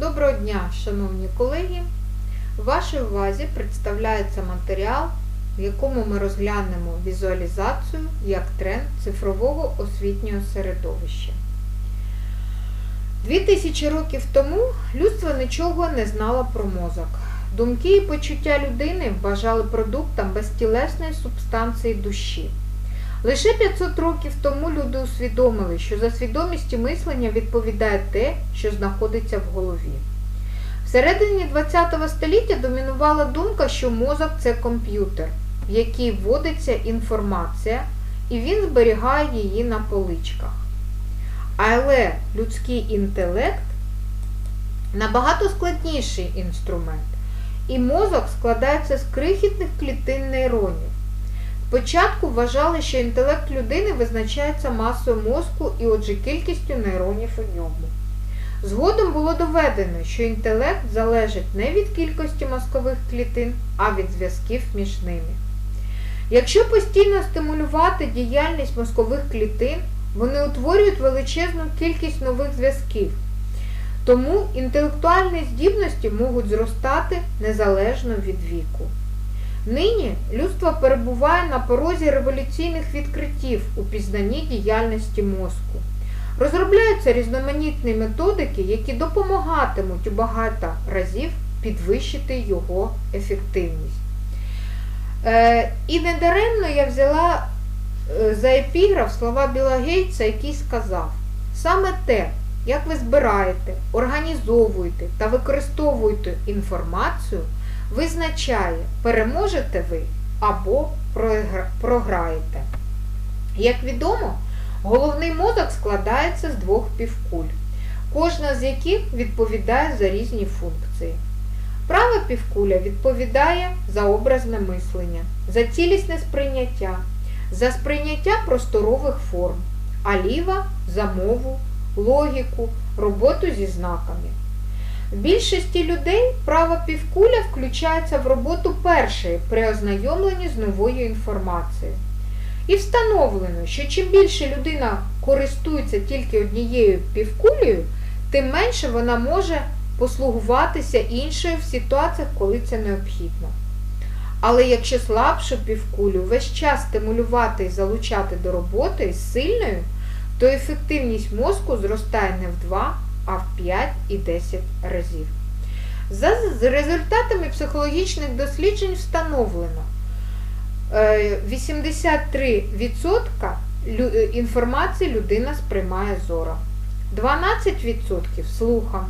Доброго дня, шановні колеги! Вашій увазі представляється матеріал, в якому ми розглянемо візуалізацію як тренд цифрового освітнього середовища. Дві тисячі років тому людство нічого не знало про мозок. Думки і почуття людини вважали продуктом безтілесної субстанції душі. Лише 500 років тому люди усвідомили, що за свідомістю мислення відповідає те, що знаходиться в голові. Всередині ХХ століття домінувала думка, що мозок це комп'ютер, в який вводиться інформація, і він зберігає її на поличках. Але людський інтелект набагато складніший інструмент, і мозок складається з крихітних клітин нейронів. Спочатку вважали, що інтелект людини визначається масою мозку і отже кількістю нейронів у ньому. Згодом було доведено, що інтелект залежить не від кількості мозкових клітин, а від зв'язків між ними. Якщо постійно стимулювати діяльність мозкових клітин, вони утворюють величезну кількість нових зв'язків. Тому інтелектуальні здібності можуть зростати незалежно від віку. Нині людство перебуває на порозі революційних відкриттів у пізнанні діяльності мозку. Розробляються різноманітні методики, які допомагатимуть у багато разів підвищити його ефективність. Е, і недаремно я взяла е, за епіграф слова Біла Гейтса, який сказав, саме те, як ви збираєте, організовуєте та використовуєте інформацію, визначає, переможете ви або програєте. Як відомо, головний мозок складається з двох півкуль, кожна з яких відповідає за різні функції. Права півкуля відповідає за образне мислення, за цілісне сприйняття, за сприйняття просторових форм, а ліва за мову, логіку, роботу зі знаками. В більшості людей права півкуля включається в роботу першої при ознайомленні з новою інформацією. І встановлено, що чим більше людина користується тільки однією півкулею, тим менше вона може послугуватися іншою в ситуаціях, коли це необхідно. Але якщо слабшу півкулю весь час стимулювати і залучати до роботи з сильною, то ефективність мозку зростає не в 2, а в 5 і 10 разів. За результатами психологічних досліджень встановлено 83% е, інформації людина сприймає зором, 12% слухом,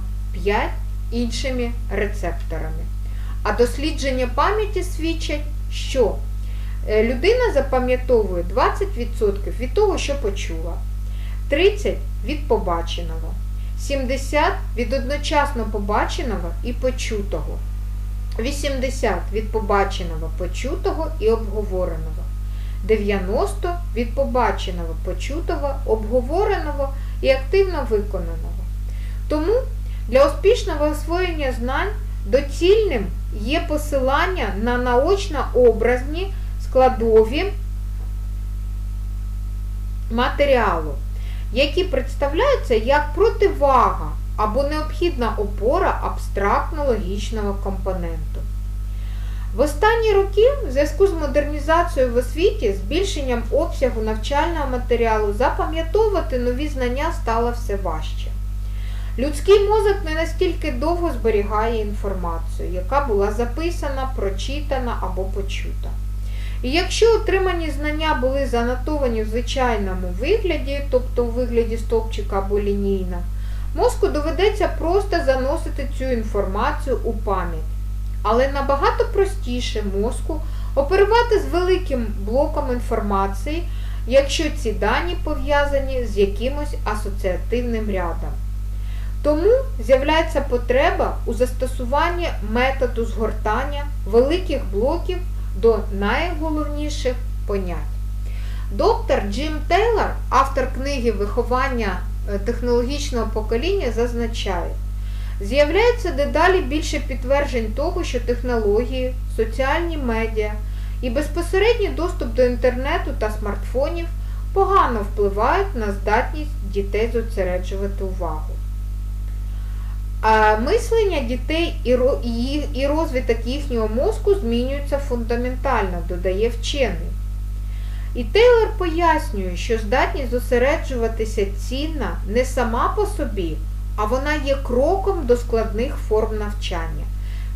5% іншими рецепторами. А дослідження пам'яті свідчать, що е, людина запам'ятовує 20% від того, що почула, 30% від побаченого. 70 від одночасно побаченого і почутого, 80 від побаченого, почутого і обговореного, 90 від побаченого, почутого, обговореного і активно виконаного. Тому для успішного освоєння знань доцільним є посилання на наочно-образні складові матеріалу які представляються як противага або необхідна опора абстрактно-логічного компоненту. В останні роки в зв'язку з модернізацією в освіті, збільшенням обсягу навчального матеріалу, запам'ятовувати нові знання стало все важче. Людський мозок не настільки довго зберігає інформацію, яка була записана, прочитана або почута. І якщо отримані знання були занотовані в звичайному вигляді, тобто у вигляді стовпчика або лінійна, мозку доведеться просто заносити цю інформацію у пам'ять. Але набагато простіше мозку оперувати з великим блоком інформації, якщо ці дані пов'язані з якимось асоціативним рядом. Тому з'являється потреба у застосуванні методу згортання великих блоків до найголовніших понять. Доктор Джим Тейлор, автор книги Виховання е, технологічного покоління, зазначає, з'являється дедалі більше підтверджень того, що технології, соціальні медіа і безпосередній доступ до інтернету та смартфонів погано впливають на здатність дітей зосереджувати увагу. А мислення дітей і розвиток їхнього мозку змінюються фундаментально, додає вчений. І Тейлор пояснює, що здатність зосереджуватися цінна не сама по собі, а вона є кроком до складних форм навчання.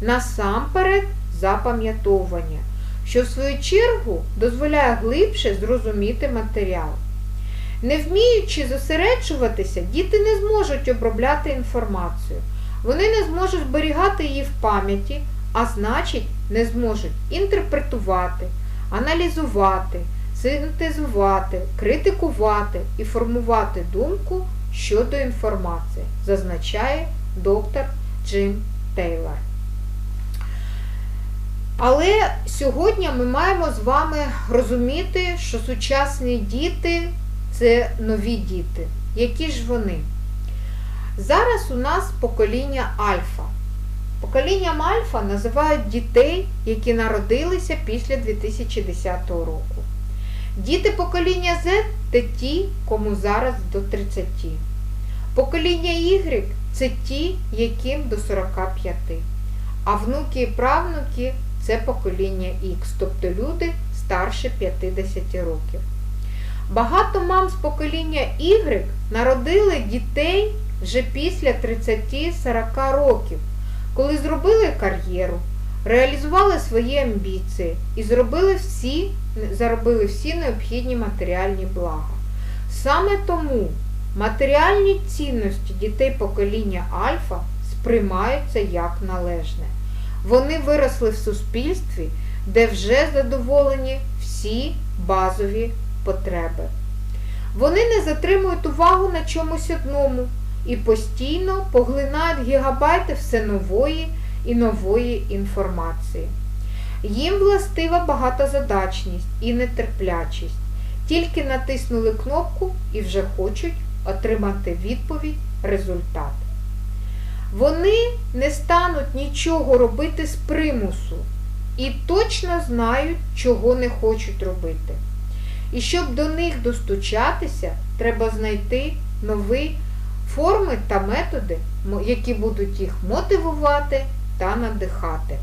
Насамперед запам'ятовування, що в свою чергу дозволяє глибше зрозуміти матеріал. Не вміючи зосереджуватися, діти не зможуть обробляти інформацію. Вони не зможуть зберігати її в пам'яті, а значить, не зможуть інтерпретувати, аналізувати, синтезувати, критикувати і формувати думку щодо інформації, зазначає доктор Джим Тейлор. Але сьогодні ми маємо з вами розуміти, що сучасні діти це нові діти. Які ж вони? Зараз у нас покоління альфа. Поколінням альфа називають дітей, які народилися після 2010 року. Діти покоління Z це ті, кому зараз до 30. Покоління Y це ті, яким до 45. А внуки і правнуки це покоління X, тобто люди старше 50 років. Багато мам з покоління Y народили дітей вже після 30-40 років, коли зробили кар'єру, реалізували свої амбіції і зробили всі, заробили всі необхідні матеріальні блага. Саме тому матеріальні цінності дітей покоління Альфа сприймаються як належне. Вони виросли в суспільстві, де вже задоволені всі базові потреби. Вони не затримують увагу на чомусь одному і постійно поглинають гігабайти все нової і нової інформації. Їм властива багатозадачність і нетерплячість. Тільки натиснули кнопку і вже хочуть отримати відповідь, результат. Вони не стануть нічого робити з примусу і точно знають, чого не хочуть робити. І щоб до них достучатися, треба знайти нові форми та методи, які будуть їх мотивувати та надихати.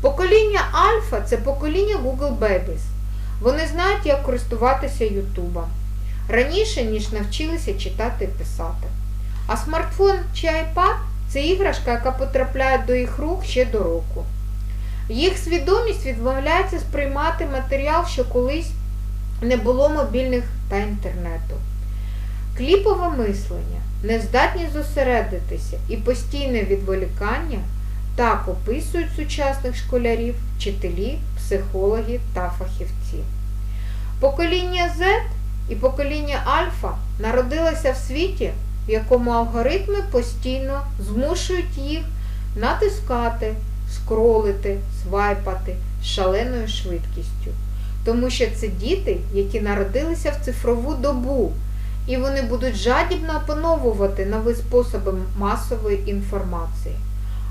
Покоління Альфа це покоління Google Babies. Вони знають, як користуватися Ютубом раніше, ніж навчилися читати і писати. А смартфон чи iPad це іграшка, яка потрапляє до їх рук ще до року. Їх свідомість відмовляється сприймати матеріал, що колись не було мобільних та інтернету. Кліпове мислення, нездатність зосередитися і постійне відволікання так описують сучасних школярів, вчителі, психологи та фахівці. Покоління Z і покоління Альфа народилося в світі, в якому алгоритми постійно змушують їх натискати, скролити, свайпати з шаленою швидкістю. Тому що це діти, які народилися в цифрову добу, і вони будуть жадібно опановувати нові способи масової інформації.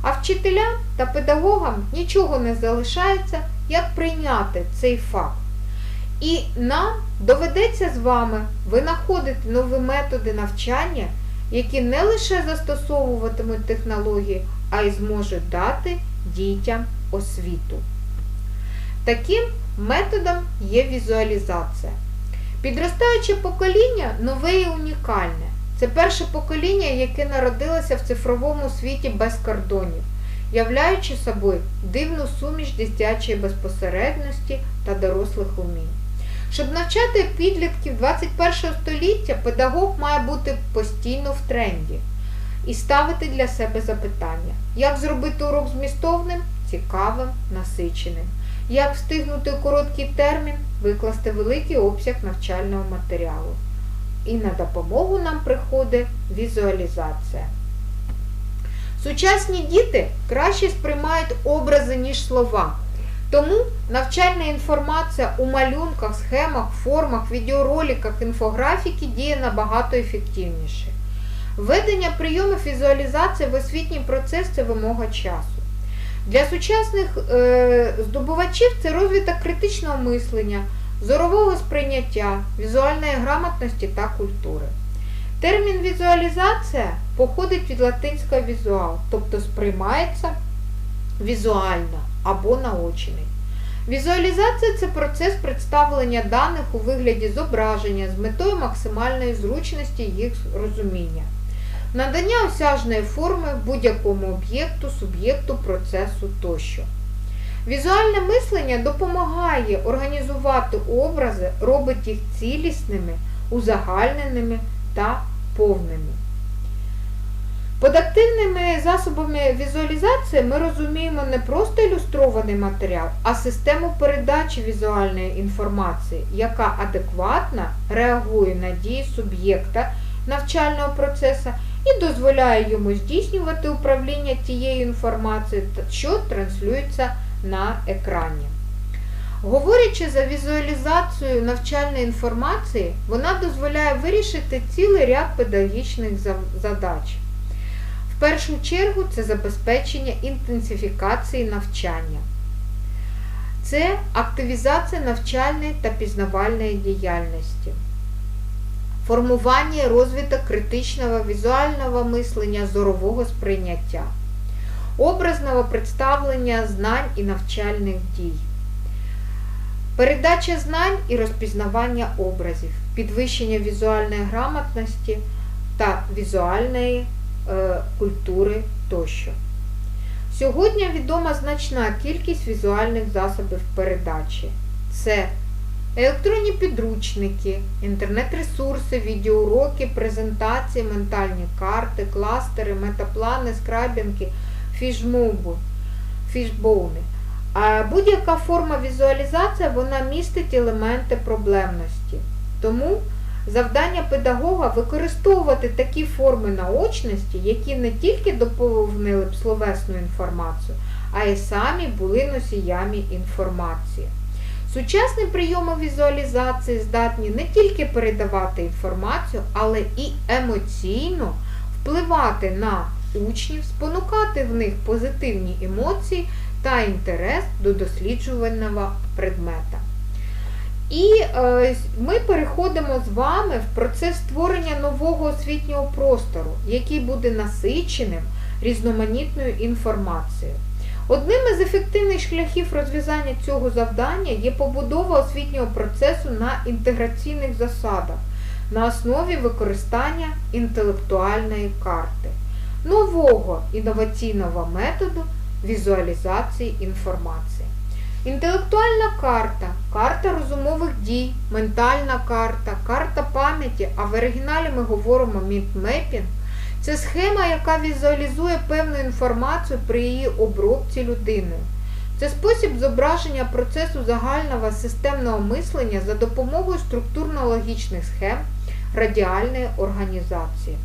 А вчителям та педагогам нічого не залишається, як прийняти цей факт. І нам доведеться з вами винаходити нові методи навчання, які не лише застосовуватимуть технології, а й зможуть дати дітям освіту. Таким методом є візуалізація. Підростаюче покоління нове і унікальне. Це перше покоління, яке народилося в цифровому світі без кордонів, являючи собою дивну суміш дитячої безпосередності та дорослих умінь. Щоб навчати підлітків 21 століття, педагог має бути постійно в тренді і ставити для себе запитання, як зробити урок змістовним, цікавим, насиченим, як встигнути у короткий термін викласти великий обсяг навчального матеріалу. І на допомогу нам приходить візуалізація. Сучасні діти краще сприймають образи, ніж слова. Тому навчальна інформація у малюнках, схемах, формах, відеороликах, інфографіки діє набагато ефективніше. Введення прийомів візуалізації в освітній процес це вимога часу. Для сучасних е, здобувачів це розвиток критичного мислення, зорового сприйняття, візуальної грамотності та культури. Термін візуалізація походить від латинського візуал, тобто сприймається візуально або наочений. Візуалізація це процес представлення даних у вигляді зображення з метою максимальної зручності їх розуміння. Надання осяжної форми будь-якому об'єкту, суб'єкту, процесу тощо. Візуальне мислення допомагає організувати образи, робить їх цілісними, узагальненими та повними. Під активними засобами візуалізації ми розуміємо не просто ілюстрований матеріал, а систему передачі візуальної інформації, яка адекватно реагує на дії суб'єкта навчального процесу і дозволяє йому здійснювати управління тією інформацією, що транслюється на екрані. Говорячи за візуалізацію навчальної інформації, вона дозволяє вирішити цілий ряд педагогічних задач. В першу чергу це забезпечення інтенсифікації навчання. Це активізація навчальної та пізнавальної діяльності, формування і розвиток критичного візуального мислення зорового сприйняття, образного представлення знань і навчальних дій. Передача знань і розпізнавання образів, підвищення візуальної грамотності та візуальної е, культури тощо. Сьогодні відома значна кількість візуальних засобів передачі. Це електронні підручники, інтернет-ресурси, відеоуроки, презентації, ментальні карти, кластери, метаплани, фішмоби, фішбоуни. Будь-яка форма візуалізації вона містить елементи проблемності. Тому завдання педагога використовувати такі форми наочності, які не тільки доповнили б словесну інформацію, а й самі були носіями інформації. Сучасні прийоми візуалізації здатні не тільки передавати інформацію, але і емоційно впливати на учнів, спонукати в них позитивні емоції та інтерес до досліджуваного предмета. І е, ми переходимо з вами в процес створення нового освітнього простору, який буде насиченим різноманітною інформацією. Одним із ефективних шляхів розв'язання цього завдання є побудова освітнього процесу на інтеграційних засадах на основі використання інтелектуальної карти, нового інноваційного методу візуалізації інформації. Інтелектуальна карта, карта розумових дій, ментальна карта, карта пам'яті, а в оригіналі ми говоримо мідмепінг – це схема, яка візуалізує певну інформацію при її обробці людиною. Це спосіб зображення процесу загального системного мислення за допомогою структурно-логічних схем радіальної організації.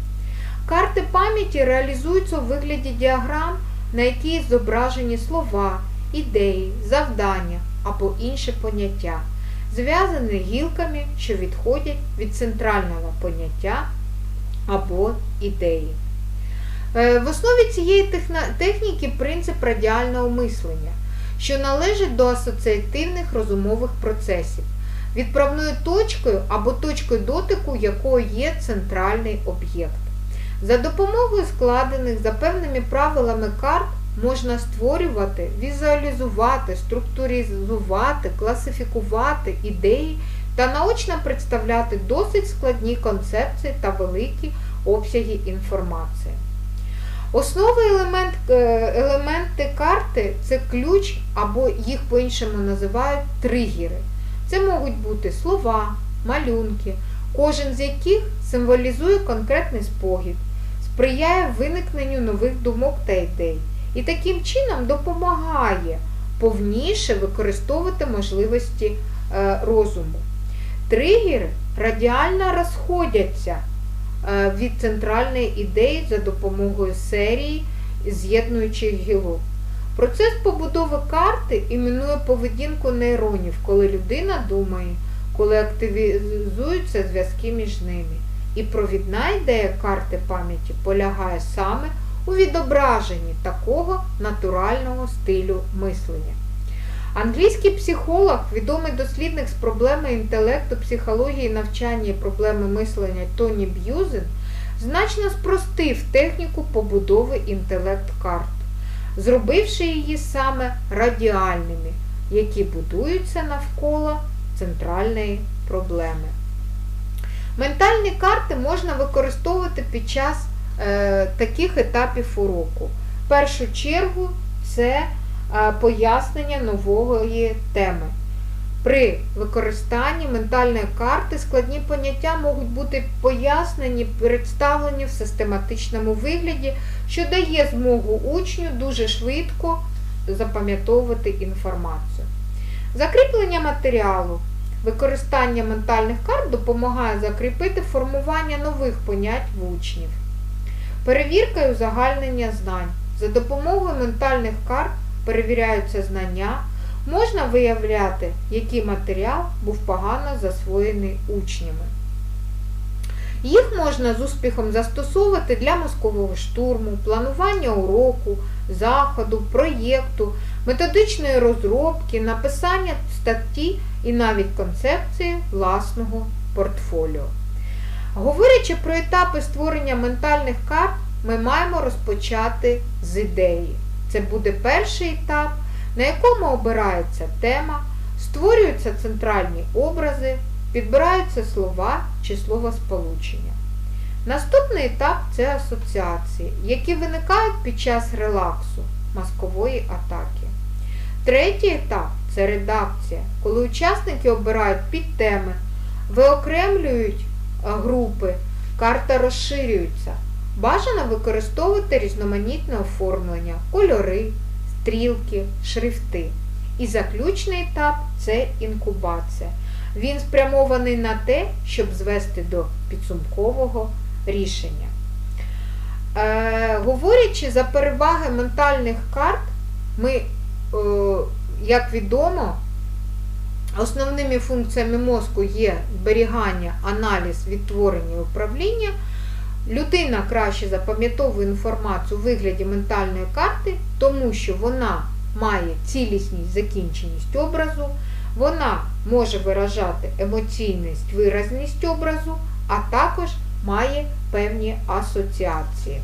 Карти пам'яті реалізуються у вигляді діаграм, на якій зображені слова, ідеї, завдання або інші поняття, зв'язані гілками, що відходять від центрального поняття або ідеї. Е, в основі цієї техніки принцип радіального мислення, що належить до асоціативних розумових процесів, відправною точкою або точкою дотику, якою є центральний об'єкт. За допомогою складених за певними правилами карт можна створювати, візуалізувати, структуризувати, класифікувати ідеї та наочно представляти досить складні концепції та великі обсяги інформації. Основи елемент, е, елементи карти це ключ, або їх по-іншому називають тригери. Це можуть бути слова, малюнки, кожен з яких символізує конкретний спогід, сприяє виникненню нових думок та ідей і таким чином допомагає повніше використовувати можливості е, розуму. Тригери радіально розходяться е, від центральної ідеї за допомогою серії з'єднуючих гілок. Процес побудови карти іменує поведінку нейронів, коли людина думає, коли активізуються зв'язки між ними. І провідна ідея карти пам'яті полягає саме у відображенні такого натурального стилю мислення. Англійський психолог, відомий дослідник з проблеми інтелекту, психології, навчання і проблеми мислення Тоні Б'юзен, значно спростив техніку побудови інтелект-карт, зробивши її саме радіальними, які будуються навколо центральної проблеми. Ментальні карти можна використовувати під час е, таких етапів уроку. В першу чергу це пояснення нової теми. При використанні ментальної карти складні поняття можуть бути пояснені, представлені в систематичному вигляді, що дає змогу учню дуже швидко запам'ятовувати інформацію. Закріплення матеріалу. Використання ментальних карт допомагає закріпити формування нових понять в учнів. Перевірка і узагальнення знань. За допомогою ментальних карт перевіряються знання, можна виявляти, який матеріал був погано засвоєний учнями. Їх можна з успіхом застосовувати для мозкового штурму, планування уроку, заходу, проєкту, методичної розробки, написання статті і навіть концепції власного портфоліо. Говорячи про етапи створення ментальних карт, ми маємо розпочати з ідеї. Це буде перший етап, на якому обирається тема, створюються центральні образи, підбираються слова чи словосполучення. Наступний етап це асоціації, які виникають під час релаксу мозкової атаки. Третій етап це редакція, коли учасники обирають підтеми, виокремлюють групи, карта розширюється. Бажано використовувати різноманітне оформлення, кольори, стрілки, шрифти. І заключний етап це інкубація. Він спрямований на те, щоб звести до підсумкового рішення. Е, говорячи за переваги ментальних карт, ми, е, як відомо, основними функціями мозку є зберігання, аналіз, відтворення і управління. Людина краще запам'ятовує інформацію у вигляді ментальної карти, тому що вона має цілісність, закінченість образу, вона може виражати емоційність, виразність образу, а також має певні асоціації.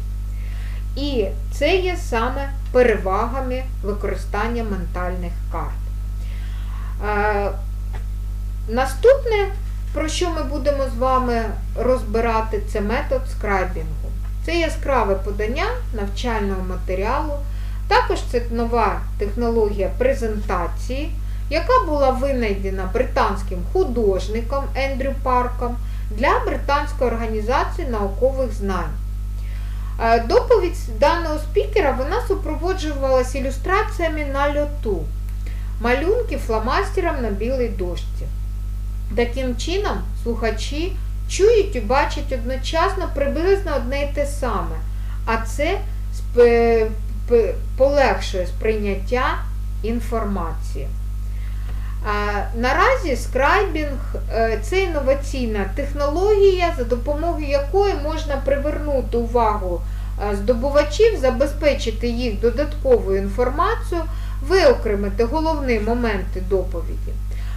І це є саме перевагами використання ментальних карт. Е, наступне, про що ми будемо з вами розбирати, це метод скрайбінгу. Це яскраве подання навчального матеріалу. Також це нова технологія презентації, яка була винайдена британським художником Ендрю Парком для британської організації наукових знань. Е, доповідь даного спікера вона супроводжувалася ілюстраціями на льоту, малюнки фломастером на білій дошці. Таким чином, слухачі чують і бачать одночасно приблизно одне і те саме, а це полегшує сприйняття інформації. Наразі скрайбінг е, це інноваційна технологія, за допомогою якої можна привернути увагу е, здобувачів, забезпечити їх додатковою інформацією, виокремити головні моменти доповіді.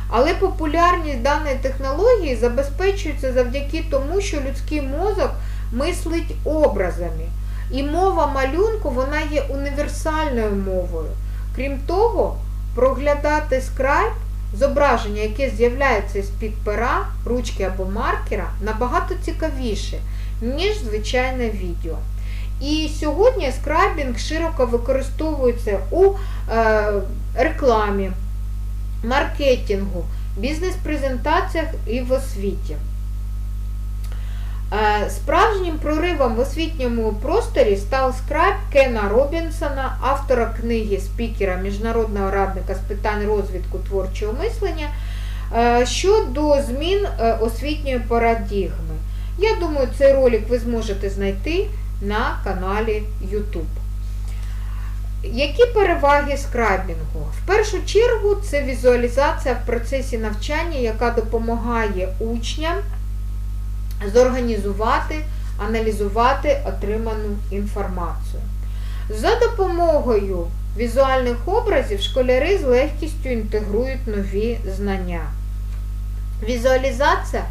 Але популярність даної технології забезпечується завдяки тому, що людський мозок мислить образами. І мова малюнку вона є універсальною мовою. Крім того, проглядати скрайб Зображення, яке з'являється з-під пера, ручки або маркера, набагато цікавіше, ніж звичайне відео. І сьогодні скрайбінг широко використовується у е, рекламі, маркетингу, бізнес-презентаціях і в освіті. Е, справжнім проривом в освітньому просторі став скрайб Кена Робінсона, автора книги спікера Міжнародного радника з питань розвитку творчого мислення е, щодо змін е, освітньої парадігми. Я думаю, цей ролик ви зможете знайти на каналі YouTube. Які переваги скрайбінгу? В першу чергу це візуалізація в процесі навчання, яка допомагає учням зорганізувати, аналізувати отриману інформацію. За допомогою візуальних образів школяри з легкістю інтегрують нові знання. Візуалізація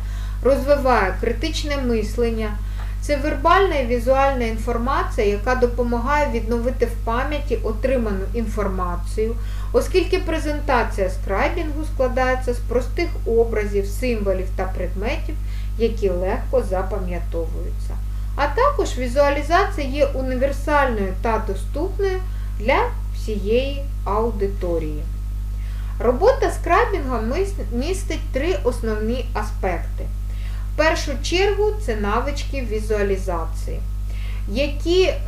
розвиває критичне мислення, Це вербальна і візуальна інформація, яка допомагає відновити в пам'яті отриману інформацію, оскільки презентація скрайбінгу складається з простих образів, символів та предметів, які легко запам'ятовуються. А також візуалізація є універсальною та доступною для всієї аудиторії. Робота скрайбінгом містить три основні аспекти. В першу чергу це навички візуалізації, які, е,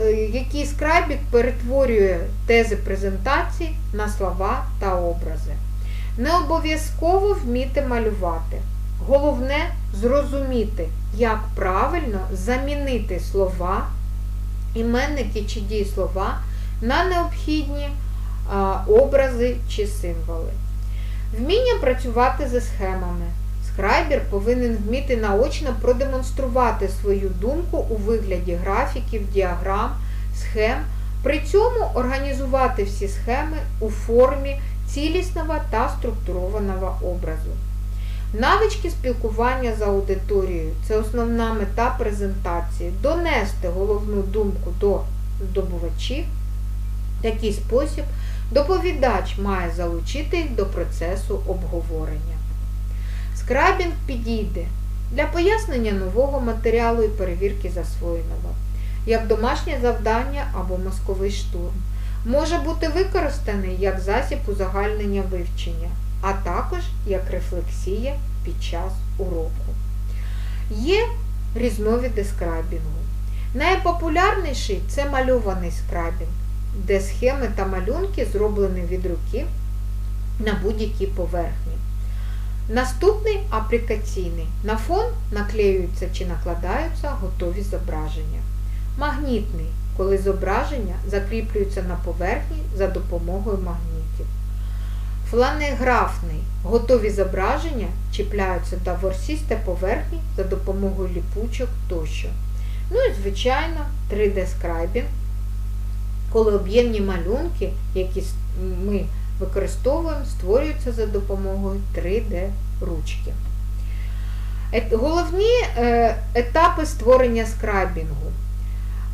е, які скрайбінг перетворює тези презентації на слова та образи. Не обов'язково вміти малювати. Головне зрозуміти, як правильно замінити слова, іменники чи дієслова на необхідні а, образи чи символи. Вміння працювати зі схемами. Скрайбер повинен вміти наочно продемонструвати свою думку у вигляді графіків, діаграм, схем, при цьому організувати всі схеми у формі цілісного та структурованого образу. Навички спілкування з аудиторією це основна мета презентації донести головну думку до здобувачів. Такий спосіб доповідач має залучити їх до процесу обговорення. Скрабінг підійде для пояснення нового матеріалу і перевірки засвоєного, як домашнє завдання або мозковий штурм. Може бути використаний як засіб узагальнення вивчення, а також як рефлексія під час уроку. Є різновиди скрабінгу. Найпопулярніший це мальований скрабінг, де схеми та малюнки зроблені від руки на будь-якій поверхні. Наступний аплікаційний. На фон наклеюються чи накладаються готові зображення. Магнітний, коли зображення закріплюються на поверхні за допомогою магнітів. Фланеграфний. Готові зображення чіпляються до ворсісте поверхні за допомогою ліпучок тощо. Ну і, звичайно, 3D-скрайбінг, коли об'ємні малюнки, які ми використовуємо, створюються за допомогою 3D-ручки. Головні е, етапи створення скрайбінгу.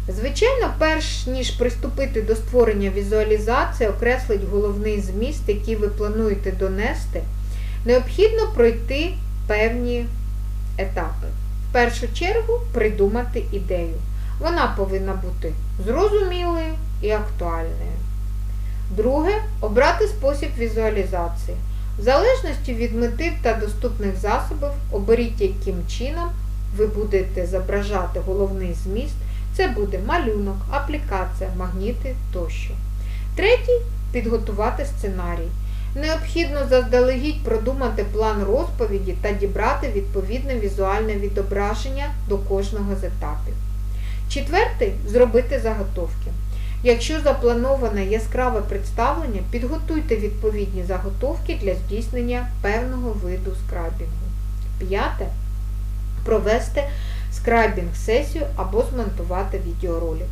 Звичайно, перш ніж приступити до створення візуалізації, окреслить головний зміст, який ви плануєте донести, необхідно пройти певні етапи. В першу чергу придумати ідею. Вона повинна бути зрозумілою і актуальною. Друге обрати спосіб візуалізації. В залежності від мети та доступних засобів, оберіть, яким чином ви будете зображати головний зміст. Це буде малюнок, аплікація, магніти тощо. Третій підготувати сценарій. Необхідно заздалегідь продумати план розповіді та дібрати відповідне візуальне відображення до кожного з етапів. Четвертий зробити заготовки. Якщо заплановане яскраве представлення, підготуйте відповідні заготовки для здійснення певного виду скрабінгу. П'яте провести скрайбінг-сесію або змонтувати відеоролик.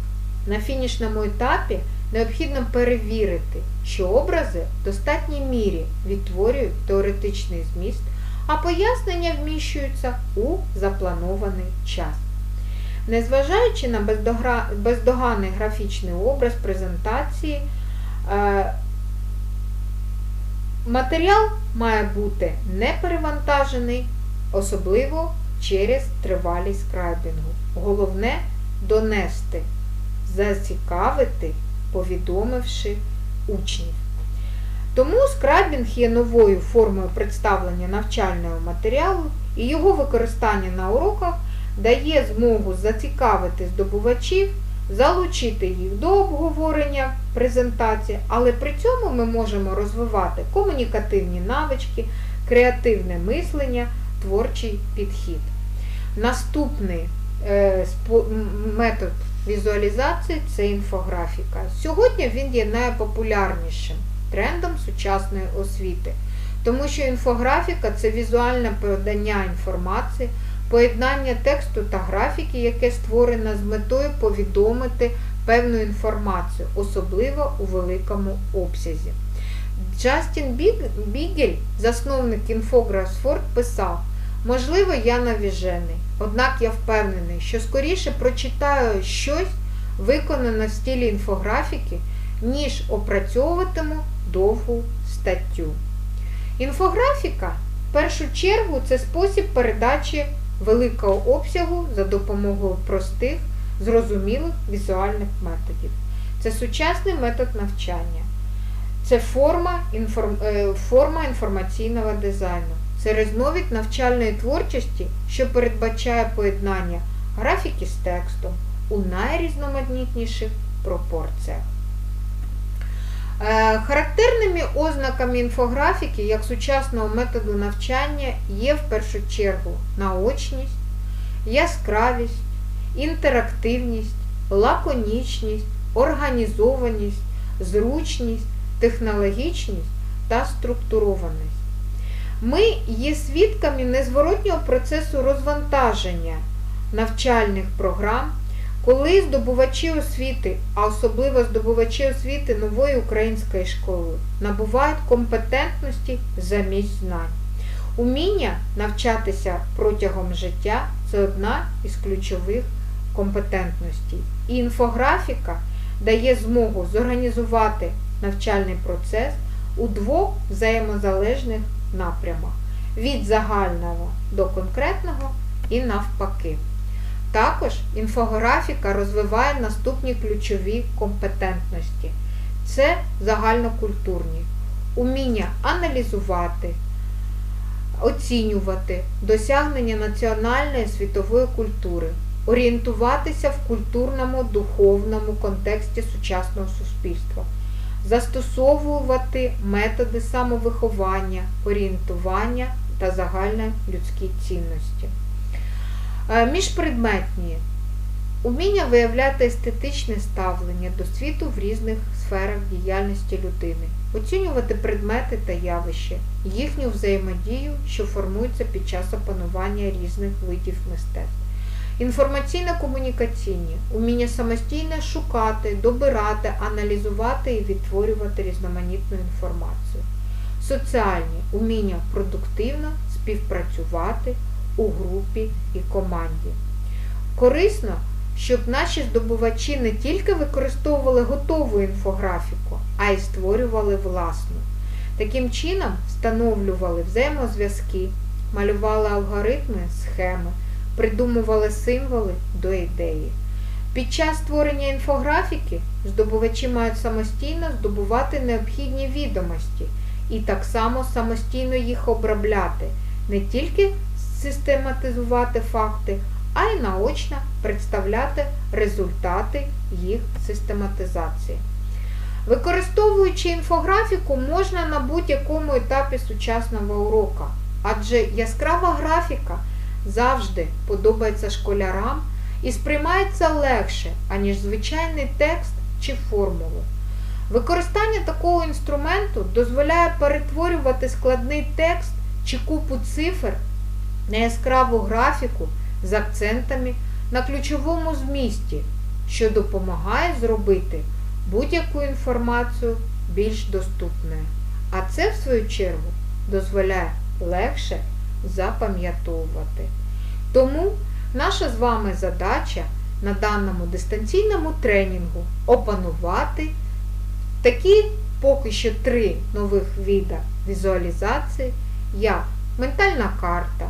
На фінішному етапі необхідно перевірити, що образи в достатній мірі відтворюють теоретичний зміст, а пояснення вміщуються у запланований час. Незважаючи на бездоганний графічний образ презентації, е, матеріал має бути не перевантажений, особливо через тривалість скрайбінгу. Головне донести, зацікавити, повідомивши учнів. Тому скрайбінг є новою формою представлення навчального матеріалу і його використання на уроках дає змогу зацікавити здобувачів, залучити їх до обговорення презентації, але при цьому ми можемо розвивати комунікативні навички, креативне мислення, творчий підхід. Наступний е, метод візуалізації це інфографіка. Сьогодні він є найпопулярнішим трендом сучасної освіти, тому що інфографіка це візуальне подання інформації, поєднання тексту та графіки, яке створено з метою повідомити певну інформацію, особливо у великому обсязі. Джастін Бігель, засновник Infograph писав, Можливо, я навіжений, однак я впевнений, що скоріше прочитаю щось, виконане в стилі інфографіки, ніж опрацьовуватиму довгу статтю. Інфографіка, в першу чергу, це спосіб передачі великого обсягу за допомогою простих, зрозумілих візуальних методів. Це сучасний метод навчання. Це форма, інформ... е, форма інформаційного дизайну. Це різновид навчальної творчості, що передбачає поєднання графіки з текстом у найрізноманітніших пропорціях. Е, Характерними ознаками інфографіки як сучасного методу навчання є в першу чергу наочність, яскравість, інтерактивність, лаконічність, організованість, зручність, технологічність та структурованість. Ми є свідками незворотнього процесу розвантаження навчальних програм, коли здобувачі освіти, а особливо здобувачі освіти нової української школи, набувають компетентності замість знань. Уміння навчатися протягом життя це одна із ключових компетентностей. І інфографіка дає змогу зорганізувати навчальний процес у двох взаємозалежних напрямах від загального до конкретного і навпаки. Також інфографіка розвиває наступні ключові компетентності. Це загальнокультурні, уміння аналізувати, оцінювати досягнення національної світової культури, орієнтуватися в культурному духовному контексті сучасного суспільства, застосовувати методи самовиховання, орієнтування та загальнолюдські цінності. Е, Міжпредметні уміння виявляти естетичне ставлення до світу в різних сферах діяльності людини, оцінювати предмети та явища, їхню взаємодію, що формується під час опанування різних видів мистецтв. Інформаційно-комунікаційні уміння самостійно шукати, добирати, аналізувати і відтворювати різноманітну інформацію. Соціальні уміння продуктивно співпрацювати у групі і команді. Корисно, щоб наші здобувачі не тільки використовували готову інфографіку, а й створювали власну. Таким чином встановлювали взаємозв'язки, малювали алгоритми, схеми, придумували символи до ідеї. Під час створення інфографіки здобувачі мають самостійно здобувати необхідні відомості і так само самостійно їх обробляти, не тільки систематизувати факти, а й наочно представляти результати їх систематизації. Використовуючи інфографіку, можна на будь-якому етапі сучасного урока, адже яскрава графіка завжди подобається школярам і сприймається легше, аніж звичайний текст чи формулу. Використання такого інструменту дозволяє перетворювати складний текст чи купу цифр на яскраву графіку з акцентами на ключовому змісті, що допомагає зробити будь-яку інформацію більш доступною. А це, в свою чергу, дозволяє легше запам'ятовувати. Тому наша з вами задача на даному дистанційному тренінгу опанувати такі поки що три нових вида візуалізації, як ментальна карта,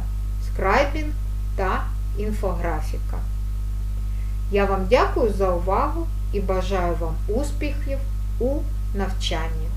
скрайбінг та інфографіка. Я вам дякую за увагу і бажаю вам успіхів у навчанні.